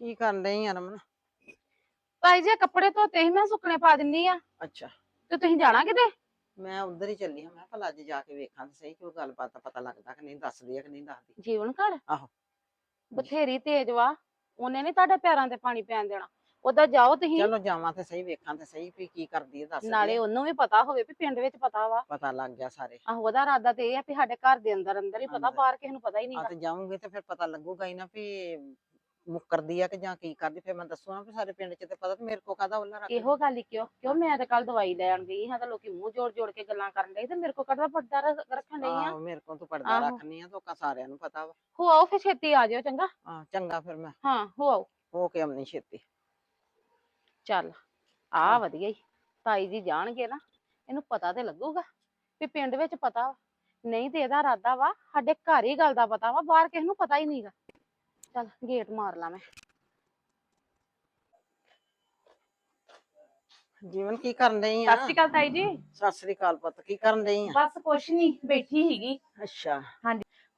ਕੀ ਕਰਨ ਡਈ ਆ ਰਮਨ? ਤਾਈ ਜੀ ਕੱਪੜੇ ਧੋਤੇ ਸੀ ਮੈਂ ਸੁੱਕਣੇ ਪਾ ਦਿੰਨੀ ਆ। ਅੱਛਾ। ਤੇ ਤੁਸੀਂ ਜਾਣਾ ਕਿਤੇ? ਮੈਂ ਉਧਰ ਹੀ ਚੱਲੀ ਹਾਂ ਮੈਂ ਕਿਹਾ ਭਲਾ ਅੱਜ ਜਾ ਕੇ ਵੇਖਾਂ ਤੇ ਸਹੀ ਕੋਈ ਗੱਲਬਾਤ ਦਾ ਪਤਾ ਲੱਗਦਾ ਕਿ ਨਹੀਂ ਦੱਸਦੀ ਆ ਕਿ ਨਹੀਂ ਦੱਸਦੀ। ਜੀਵਨ ਘਰ? ਆਹੋ। ਬਥੇਰੀ ਤੇਜ ਵਾ ਉਹਨੇ ਨਹੀਂ ਤੁਹਾਡੇ ਪੈਰਾਂ ਤੇ ਪਾਣੀ ਪੈਣ ਦੇਣਾ। ਉਹਦਾ ਜਾਓ ਤੁਸੀਂ। ਚਲੋ ਜਾਵਾਂ ਤੇ ਸਹੀ ਵੇਖਾਂ ਤੇ ਸਹੀ ਵੀ ਕੀ ਕਰਦੀ ਹੈ ਦੱਸ ਨਾਲੇ ਉਹਨੂੰ ਵੀ ਪਤਾ ਹੋਵੇ ਵੀ ਪਿੰਡ ਵਿੱਚ ਪਤਾ ਵਾ। ਪਤਾ ਲੱਗ ਗਿਆ ਸਾਰੇ। ਆਹੋ ਉਹਦਾ ਇਰਾਦਾ ਤੇ ਇਹ ਆ ਵੀ ਸਾਡੇ ਘਰ ਦੇ ਅੰਦਰ ਅੰਦਰ ਹੀ ਪਤਾ ਅੰਦਰ। ਬਾਹਰ ਕਿਸੇ ਨੂੰ ਪਤਾ ਹੀ ਨਹੀਂ ਆ ਤੇ ਜਾਊਂਗੀ ਤੇ ਫਿਰ ਪਤਾ ਲੱਗੂਗਾ ਹੀ ਨਾ ਵੀ ਮੁੱਕਰਦੀ ਆ ਕਿ ਜਾਂ ਕੀ ਕਰਦੀ ਫਿਰ ਮੈਂ ਦੱਸੂਗਾ ਵੀ ਸਾਰੇ ਪਿੰਡ 'ਚ ਤੇ ਪਤਾ ਤੇ ਮੇਰੇ ਕੋ ਕਾਹਦਾ ਉਹਨਾਂ ਰੱਖ ਇਹੋ ਗੱਲ ਹੀ ਕਿਉਂ? ਕਿਉਂ ਮੈਂ ਤਾਂ ਕੱਲ ਦਵਾਈ ਲੈਣ ਗਈ ਹਾਂ ਤਾਂ ਲੋਕੀ ਮੂੰਹ ਜੋੜ ਜੋੜ ਕੇ ਗੱਲਾਂ ਕਰਨ ਡਏ ਤੇ ਮੇਰੇ ਕੋ ਕੜਦਾ ਪੜਦਾ ਰੱਖਣ ਡਈ ਆ? ਆਹੋ ਮੇਰੇ ਕੋਲ ਤੂੰ ਪਰਦਾ ਆਹੋ। ਰੱਖਣੀ ਆ ਲੋਕਾਂ ਸਾਰਿਆਂ ਨੂੰ ਪਤਾ ਵਾ। ਹੋ ਆਓ ਫਿਰ ਛੇਤੀ ਆ ਜਾਓ ਚੰਗਾ। ਹਾਂ ਚੰਗਾ ਫਿਰ ਮੈਂ। ਹਾਂ ਹੋ ਆਓ। ਹੋ ਕੇ ਆਉਣੀ ਛੇਤੀ। ਚੱਲ ਆ। ਵਧੀਆ ਹੀ ਤਾਈ ਜੀ ਜਾਣਗੇ ਨਾ ਇਹਨੂੰ ਪਤਾ ਤੇ ਲੱਗੂਗਾ ਵੀ ਪਿੰਡ ਵਿੱਚ ਪਤਾ ਵਾ। ਨਹੀਂ ਤੇ ਇਹਦਾ ਇਰਾਦਾ ਵਾ ਸਾਡੇ ਘਰ ਹੀ ਗੱਲ ਦਾ ਪਤਾ ਵਾ ਬਾਹਰ ਕਿਸੇ ਨੂੰ ਪਤਾ ਹੀ ਨਹੀਂਗਾ ਚੱਲ ਗੇਟ ਮਾਰ ਲਾ ਮੈਂ। ਜੀਵਨ ਕੀ ਕਰਨ ਡਈ ਆ? ਸਤਿ ਸ਼੍ਰੀ ਅਕਾਲ ਤਾਈ ਜੀ। ਸਤਿ ਸ੍ਰੀ ਅਕਾਲ ਪੁੱਤ ਕੀ ਕਰਨ ਡਈ ਆ? ਬਸ ਕੁਛ ਨਹੀਂ ਬੈਠੀ ਹੀਗੀ ਅੱਛਾ।